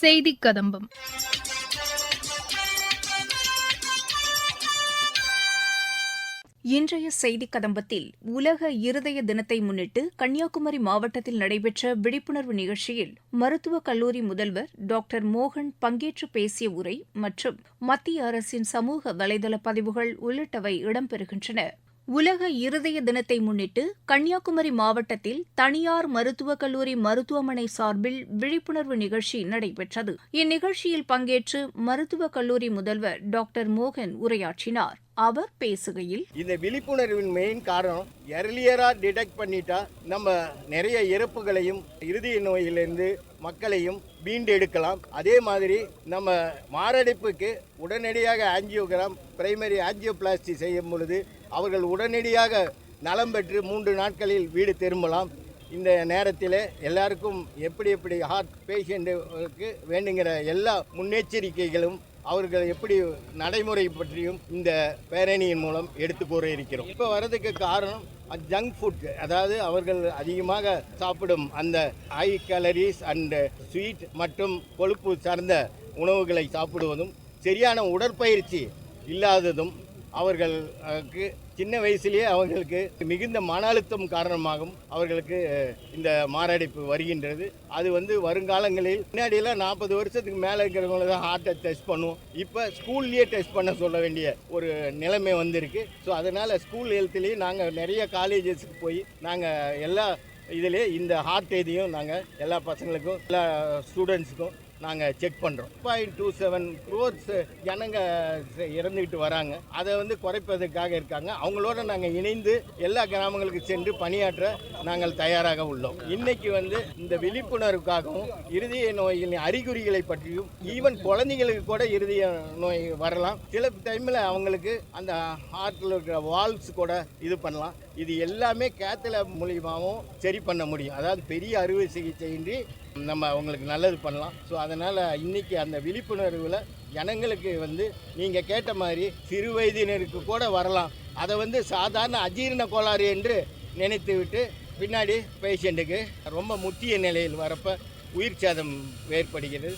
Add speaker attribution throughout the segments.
Speaker 1: செய்தி கதம்பம்.
Speaker 2: இன்றைய செய்திக் கதம்பத்தில் உலக இருதய தினத்தை முன்னிட்டு கன்னியாகுமரி மாவட்டத்தில் நடைபெற்ற விழிப்புணர்வு நிகழ்ச்சியில் மருத்துவக் கல்லூரி முதல்வர் டாக்டர் மோகன் பங்கேற்று பேசிய உரை மற்றும் மத்திய அரசின் சமூக வலைதள பதிவுகள் உள்ளிட்டவை இடம்பெறுகின்றன. உலக இருதய தினத்தை முன்னிட்டு கன்னியாகுமரி மாவட்டத்தில் தனியார் மருத்துவக் கல்லூரி மருத்துவமனை சார்பில் விழிப்புணர்வு நிகழ்ச்சி நடைபெற்றது. இந்நிகழ்ச்சியில் பங்கேற்று மருத்துவக் கல்லூரி முதல்வர் டாக்டர் மோகன் உரையாற்றினார். அவர் பேசுகையில்
Speaker 3: இந்த விழிப்புணர்வின் மெயின் காரணம் எர்லியராக டிடெக்ட் பண்ணிட்டா நம்ம நிறைய இறப்புகளையும் இருதய நோயிலிருந்து மக்களையும் மீண்டெடுக்கலாம் அதே மாதிரி நம்ம மாரடைப்புக்கு உடனடியாக ஆஞ்சியோகிராம் பிரைமரி ஆஞ்சியோபிளாஸ்டி செய்யும் பொழுது அவர்கள் உடனடியாக நலம் பெற்று மூன்று நாட்களில் வீடு திரும்பலாம். இந்த நேரத்தில் எல்லாருக்கும் எப்படி எப்படி ஹார்ட் பேஷண்ட்டுக்கு வேண்டுங்கிற எல்லா முன்னெச்சரிக்கைகளும் அவர்கள் எப்படி நடைமுறை பற்றியும் இந்த பேரணியின் மூலம் எடுத்து கூற இருக்கிறோம். இப்போ வர்றதுக்கு காரணம் ஜங்க் ஃபுட் அதாவது அவர்கள் அதிகமாக சாப்பிடும் அந்த ஹை கேலரிஸ் அண்ட் ஸ்வீட் மற்றும் கொழுப்பு சார்ந்த உணவுகளை சாப்பிடுவதும் சரியான உடற்பயிற்சி இல்லாததும் அவர்களுக்கு சின்ன வயசுலேயே அவர்களுக்கு மிகுந்த மன அழுத்தம் காரணமாகவும் அவர்களுக்கு இந்த மாரடைப்பு வருகின்றது. அது வந்து வருங்காலங்களில் முன்னாடியெல்லாம் நாற்பது வருஷத்துக்கு மேலே இருக்கிறவங்கள தான் ஹார்ட்டை டெஸ்ட் பண்ணுவோம். இப்போ ஸ்கூல்லேயே டெஸ்ட் பண்ண சொல்ல வேண்டிய ஒரு நிலைமை வந்திருக்கு. ஸோ அதனால் ஸ்கூல் ஹெல்த்லேயும் நாங்கள் நிறைய காலேஜஸ்க்கு போய் நாங்கள் எல்லா இதிலே இந்த ஹார்ட் இதையும் நாங்கள் எல்லா பசங்களுக்கும் எல்லா ஸ்டூடெண்ட்ஸுக்கும் நாங்கள் செக் பண்ணுறோம் பாயிண்ட் டூ செவன் க்ரோர்ஸ் ஜனங்க இறந்துக்கிட்டு வராங்க. அதை வந்து குறைப்பதற்காக இருக்காங்க. அவங்களோட நாங்கள் இணைந்து எல்லா கிராமங்களுக்கு சென்று பணியாற்ற நாங்கள் தயாராக உள்ளோம். இன்னைக்கு வந்து இந்த விழிப்புணர்வுக்காகவும் இருதய நோய்களின் அறிகுறிகளை பற்றியும் ஈவன் குழந்தைங்களுக்கு கூட இருதய நோய் வரலாம். சில டைமில் அவங்களுக்கு அந்த ஹார்ட்டில் இருக்கிற வால்வ்ஸ் கூட இது பண்ணலாம். இது எல்லாமே கேத்தல மூலியமாகவும் சரி பண்ண முடியும். அதாவது பெரிய அறுவை சிகிச்சையின்றி நம்ம அவங்களுக்கு நல்லது பண்ணலாம். ஸோ அதனால் இன்றைக்கி அந்த விழிப்புணர்வில் ஜனங்களுக்கு வந்து நீங்கள் கேட்ட மாதிரி சிறு வயதினருக்கு கூட வரலாம். அதை வந்து சாதாரண அஜீரண கோளாறு என்று நினைத்து விட்டு பின்னாடி பேஷண்ட்டுக்கு ரொம்ப முக்கிய நிலையில் வரப்போ உயிர் சேதம் ஏற்படுகிறது.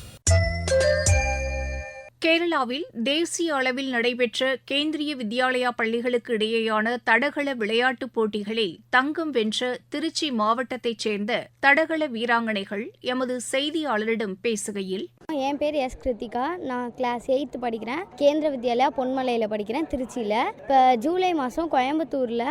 Speaker 2: கேரளாவில் தேசிய அளவில் நடைபெற்ற கேந்திரிய வித்யாலயா பள்ளிகளுக்கு இடையேயான தடகள விளையாட்டுப் போட்டிகளில் தங்கம் வென்ற திருச்சி மாவட்டத்தைச் சேர்ந்த தடகள வீராங்கனைகள் எமது செய்தியாளரிடம் பேசுகையில்
Speaker 4: என் பேர் எஸ் கிருத்திகா. நான் கிளாஸ் எயித்து படிக்கிறேன். கேந்திர வித்யாலயா பொன்மலையில் படிக்கிறேன் திருச்சியில். இப்போ ஜூலை மாதம் கோயம்புத்தூரில்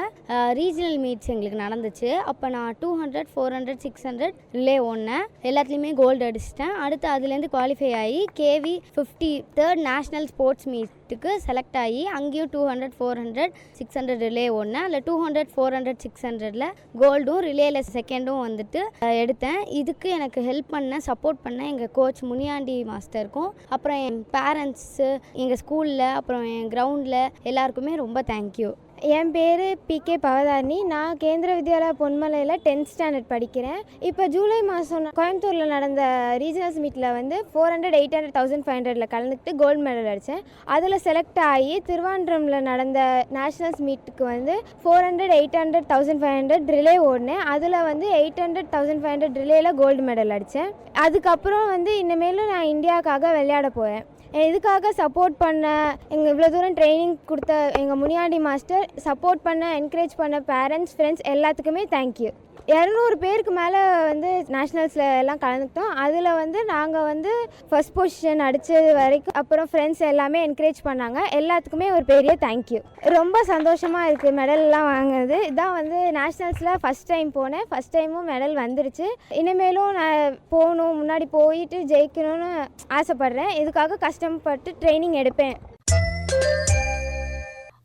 Speaker 4: ரீஜனல் மீட்ஸ் எங்களுக்கு நடந்துச்சு. அப்போ நான் two hundred four hundred six hundred relay ஓடினேன். எல்லாத்துலேயுமே கோல்டு அடிச்சிட்டேன். அடுத்து அதுலேருந்து குவாலிஃபை ஆகி KV fifty third national sports மீட்டுக்கு select ஆகி அங்கேயும் two hundred four hundred six hundred relay ஓடினேன். அதில் two hundred four hundred six ஹண்ட்ரடில் கோல்டும் ரிலேயில் செகண்டும் வந்துட்டு எடுத்தேன். இதுக்கு எனக்கு ஹெல்ப் பண்ண சப்போர்ட் பண்ண எங்கள் கோச் முனியாண்டி மாஸ்டருக்கும் அப்புறம் என் பேரண்ட்ஸு எங்கள் ஸ்கூலில் அப்புறம் என் கிரவுண்டில் எல்லாருக்குமே ரொம்ப தேங்க்யூ
Speaker 5: என் பேர் பிகே பவதாரணி. நான் கேந்திர வித்யாலயா பொன்மலையில் டென்த் ஸ்டாண்டர்ட் படிக்கிறேன். இப்போ ஜூலை மாதம் கோயம்புத்தூரில் நடந்த ரீஜனல்ஸ் மீட்டில் வந்து four hundred eight hundred thousand five ஹண்ட்ரடில் கலந்துக்கிட்டு கோல்டு மெடல் அடித்தேன் அதில் செலக்ட் ஆகி திருவாண்டரமில் நடந்த நேஷ்னல்ஸ் மீட்டுக்கு வந்து four hundred eight hundred thousand five hundred relay ஓடினேன். அதில் வந்து eight hundred thousand five hundred ரிலேயில் gold medal அடித்தேன் அதுக்கப்புறம் வந்து இனிமேலும் நான் இந்தியாவுக்காக விளையாட போவேன் இதுக்காக சப்போர்ட் பண்ண எங்கள் இவ்வளோ தூரம் ட்ரைனிங் கொடுத்த எங்கள் முனியாண்டி மாஸ்டர் சப்போர்ட் பண்ண என்கரேஜ் பண்ண பேரண்ட்ஸ் ஃப்ரெண்ட்ஸ் எல்லாத்துக்குமே தேங்க்யூ இரநூறு பேருக்கு மேலே வந்து நேஷ்னல்ஸில் எல்லாம் கலந்துக்கிட்டோம். அதில் வந்து நாங்கள் வந்து ஃபர்ஸ்ட் பொசிஷன் அடித்தது வரைக்கும் அப்புறம் ஃப்ரெண்ட்ஸ் எல்லாமே என்கரேஜ் பண்ணாங்க. எல்லாத்துக்குமே ஒரு பெரிய தேங்க்யூ ரொம்ப சந்தோஷமாக இருக்குது மெடல்லாம் வாங்கினது. இதான் வந்து நேஷ்னல்ஸில் ஃபஸ்ட் டைம் போனேன். ஃபஸ்ட் டைமும் மெடல் வந்துருச்சு. இனிமேலும் நான் போகணும் முன்னாடி போயிட்டு ஜெயிக்கணும்னு ஆசைப்பட்றேன். இதுக்காக கஷ்டப்பட்டு ட்ரைனிங் எடுப்பேன்.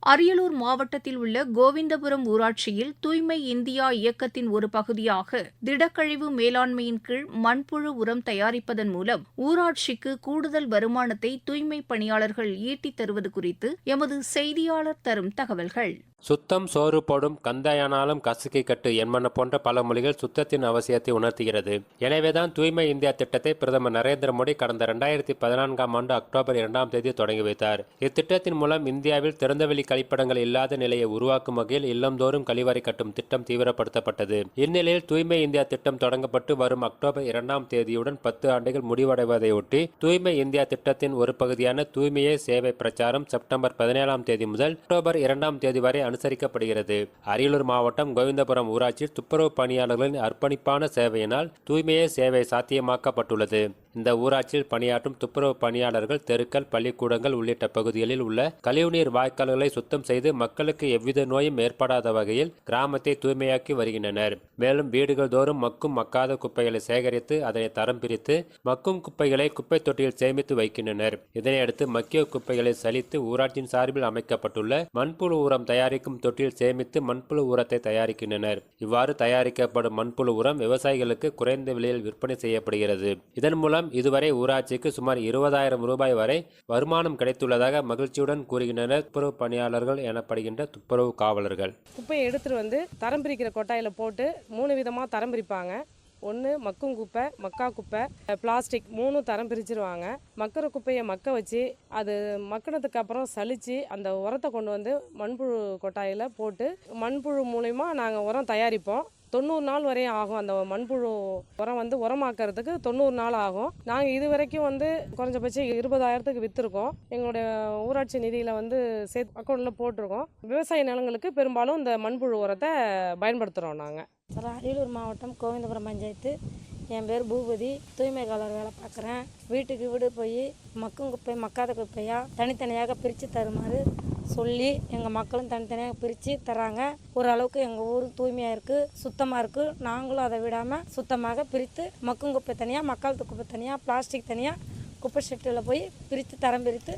Speaker 2: அரியலூர் மாவட்டத்தில் உள்ள கோவிந்தபுரம் ஊராட்சியில் தூய்மை இந்தியா இயக்கத்தின் ஒரு பகுதியாக திடக்கழிவு மேலாண்மையின் கீழ் மண்புழு உரம் தயாரிப்பதன் மூலம் ஊராட்சிக்கு கூடுதல் வருமானத்தை தூய்மை பணியாளர்கள் ஈட்டித் தருவது குறித்து எமது செய்தியாளர் தரும் தகவல்கள்.
Speaker 1: சுத்தம் சோறு போடும் கந்தாயானாலும் கசுக்கி கட்டு என்பன போன்ற பல மொழிகள் சுத்தத்தின் அவசியத்தை உணர்த்துகிறது. எனவேதான் தூய்மை இந்தியா திட்டத்தை பிரதமர் நரேந்திர மோடி கடந்த இரண்டாயிரத்தி பதினான்காம் ஆண்டு அக்டோபர் இரண்டாம் தேதி தொடங்கி வைத்தார். இத்திட்டத்தின் மூலம் இந்தியாவில் திறந்தவெளி கழிப்பிடங்கள் இல்லாத நிலையை உருவாக்கும் வகையில் இல்லந்தோறும் கழிவறை கட்டும் திட்டம் தீவிரப்படுத்தப்பட்டது. இந்நிலையில் தூய்மை இந்தியா திட்டம் தொடங்கப்பட்டு வரும் அக்டோபர் இரண்டாம் தேதியுடன் பத்து ஆண்டுகள் முடிவடைவதையொட்டி தூய்மை இந்தியா திட்டத்தின் ஒரு பகுதியான தூய்மையே சேவை பிரச்சாரம் செப்டம்பர் பதினேழாம் தேதி முதல் அக்டோபர் இரண்டாம் தேதி வரை அனுசரிக்கப்படுகிறது. அரியலூர் மாவட்டம் கோவிந்தபுரம் ஊராட்சியில் துப்புரவு பணியாளர்களின் அர்ப்பணிப்பான சேவையினால் தூய்மையே சேவை சாத்தியமாக்கப்பட்டுள்ளது. இந்த ஊராட்சியில் பணியாற்றும் துப்புரவு பணியாளர்கள் தெருக்கள் பள்ளிக்கூடங்கள் உள்ளிட்ட பகுதிகளில் உள்ள கழிவுநீர் வாய்க்கால்களை சுத்தம் செய்து மக்களுக்கு எவ்வித நோயும் ஏற்படாத வகையில் கிராமத்தை தூய்மையாக்கி வருகின்றனர். மேலும் வீடுகள் தோறும் மக்கும் மக்காத குப்பைகளை சேகரித்து அதனை தரம் பிரித்து மக்கும் குப்பைகளை குப்பை தொட்டியில் சேமித்து வைக்கின்றனர். இதனையடுத்து மக்கிய குப்பைகளை சலித்து ஊராட்சியின் சார்பில் அமைக்கப்பட்டுள்ள மண்புழு உரம் தயாரிக்கும் தொட்டியில் சேமித்து மண்புழு உரத்தை தயாரிக்கின்றனர். இவ்வாறு தயாரிக்கப்படும் மண்புழு உரம் விவசாயிகளுக்கு குறைந்த விலையில் விற்பனை செய்யப்படுகிறது. இதன் மூலம் இதுவரை ஊராட்சிக்கு சுமார் இருபதாயிரம் ரூபாய் வரை வருமானம் கிடைத்துள்ளதாக மகிழ்ச்சியுடன் கூறுகின்றனர் துப்புரவு பணியாளர்கள் எனப்படுகின்ற துப்புரவு காவலர்கள்.
Speaker 6: குப்பையை எடுத்துட்டு வந்து தரம் பிரிக்கிற கொட்டாயில் போட்டு மூணு விதமாக தரம் பிரிப்பாங்க. ஒன்று மக்கும் குப்பை மக்கா குப்பை பிளாஸ்டிக் மூணும் தரம் பிரிச்சிருவாங்க. மக்கிற குப்பையை மக்க வச்சு அது மக்கினதுக்கு அப்புறம் சலிச்சு அந்த உரத்தை கொண்டு வந்து மண்புழு கொட்டாயில் போட்டு மண்புழு மூலயமா நாங்கள் உரம் தயாரிப்போம். தொண்ணூறு நாள் வரையும் ஆகும் அந்த மண்புழு உரம் வந்து உரமாக்குறதுக்கு தொண்ணூறு நாள் ஆகும். நாங்கள் இது வரைக்கும் வந்து குறைஞ்சபட்சம் இருபதாயிரத்துக்கு விற்றுருக்கோம் எங்களுடைய ஊராட்சி நிதியில் வந்து சேர்த்து அக்கௌண்ட்டில் போட்டிருக்கோம். விவசாய நிலங்களுக்கு பெரும்பாலும் இந்த மண்புழு உரத்தை பயன்படுத்துகிறோம் நாங்கள்
Speaker 7: சார் அரியலூர் மாவட்டம் கோவிந்தபுரம் பஞ்சாயத்து. என் பேர் பூபதி. தூய்மை காலர் வேலை பார்க்குறேன். வீட்டுக்கு வீடு போய் மக்கும் குப்பை மக்காத குப்பையாக தனித்தனியாக பிரித்து தருமாறு சொல்லி எங்கள் மக்களும் தனித்தனியாக பிரித்து தராங்க ஓரளவுக்கு எங்கள் ஊர் தூய்மையாக இருக்குது சுத்தமாக இருக்குது நாங்களும் அதை விடாமல் சுத்தமாக பிரித்து மக்கும் குப்பை தனியாக மக்காலத்து குப்பை தனியாக பிளாஸ்டிக் தனியாக குப்பை செட்டில் போய் பிரித்து தரம் பிரித்து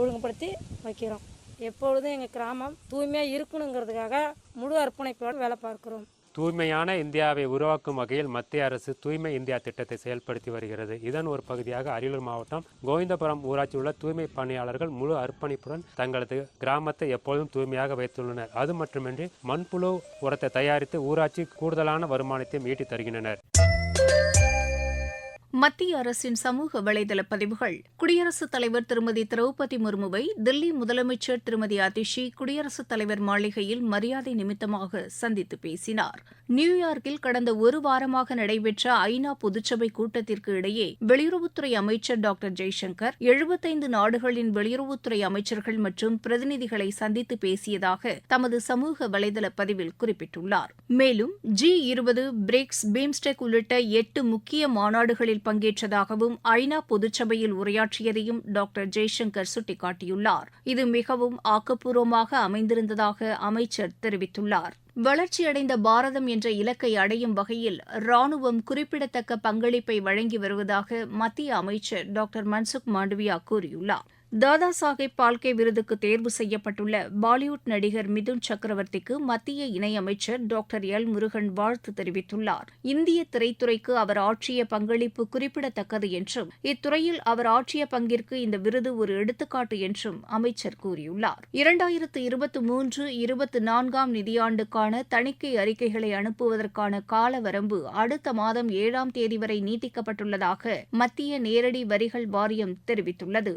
Speaker 7: ஒழுங்குபடுத்தி வைக்கிறோம். எப்பொழுதும் எங்கள் கிராமம் தூய்மையாக இருக்கணுங்கிறதுக்காக முழு அர்ப்பணிப்போடு வேலை பார்க்குறோம்.
Speaker 1: தூய்மையான இந்தியாவை உருவாக்கும் வகையில் மத்திய அரசு தூய்மை இந்தியா திட்டத்தை செயல்படுத்தி வருகிறது. இதன் ஒரு பகுதியாக அரியலூர் மாவட்டம் கோவிந்தபுரம் ஊராட்சியில் உள்ள தூய்மை பணியாளர்கள் முழு அர்ப்பணிப்புடன் தங்களது கிராமத்தை எப்போதும் தூய்மையாக வைத்துள்ளனர். அது மட்டுமின்றி மண்புழு உரத்தை தயாரித்து ஊராட்சி கூடுதலான வருமானத்தையும் ஈட்டி தருகின்றனர்.
Speaker 2: மத்திய அரசின் சமூக வலைதள பதிவுகள். குடியரசுத் தலைவர் திருமதி திரௌபதி முர்முவை தில்லி முதலமைச்சர் திருமதி அதிஷி குடியரசுத் தலைவர் மாளிகையில் மரியாதை நிமித்தமாக சந்தித்து பேசினார். நியூயார்க்கில் கடந்த ஒரு வாரமாக நடைபெற்ற ஐநா பொதுச்சபை கூட்டத்திற்கு இடையே வெளியுறவுத்துறை அமைச்சர் டாக்டர் ஜெய்சங்கர் எழுபத்தைந்து நாடுகளின் வெளியுறவுத்துறை அமைச்சர்கள் மற்றும் பிரதிநிதிகளை சந்தித்து பேசியதாக தமது சமூக வலைதள பதிவில் குறிப்பிட்டுள்ளார். மேலும் ஜி இருபது பிரிக்ஸ் பீம்ஸ்டெக் உள்ளிட்ட எட்டு முக்கிய மாநாடுகளில் பங்கேற்றதாகவும் ஐநா பொதுச்சபையில் உரையாற்றியதையும் டாக்டர் ஜெய்சங்கர் சுட்டிக்காட்டியுள்ளார். இது மிகவும் ஆக்கப்பூர்வமாக அமைந்திருந்ததாக அமைச்சர் தெரிவித்துள்ளார். வளர்ச்சியடைந்த பாரதம் என்ற இலக்கை அடையும் வகையில் ராணுவம் குறிப்பிடத்தக்க பங்களிப்பை வழங்கி வருவதாக மத்திய அமைச்சர் டாக்டர் மன்சுக் மாண்டவியா கூறியுள்ளார். தாதா சாஹேப் பால்கே விருதுக்கு தேர்வு செய்யப்பட்டுள்ள பாலிவுட் நடிகர் மிதுன் சக்கரவர்த்திக்கு மத்திய இணையமைச்சர் டாக்டர் எல் முருகன் வாழ்த்து தெரிவித்துள்ளார். இந்திய திரைத்துறைக்கு அவர் ஆற்றிய பங்களிப்பு குறிப்பிடத்தக்கது என்றும் இத்துறையில் அவர் ஆற்றிய பங்கிற்கு இந்த விருது ஒரு எடுத்துக்காட்டு என்றும் அமைச்சர் கூறியுள்ளார். இரண்டாயிரத்து இருபத்தி மூன்று இருபத்தி நான்காம் நிதியாண்டுக்கான தணிக்கை அறிக்கைகளை அனுப்புவதற்கான கால வரம்பு அடுத்த மாதம் ஏழாம் தேதி வரை நீட்டிக்கப்பட்டுள்ளதாக மத்திய நேரடி வரிகள் வாரியம் தெரிவித்துள்ளது.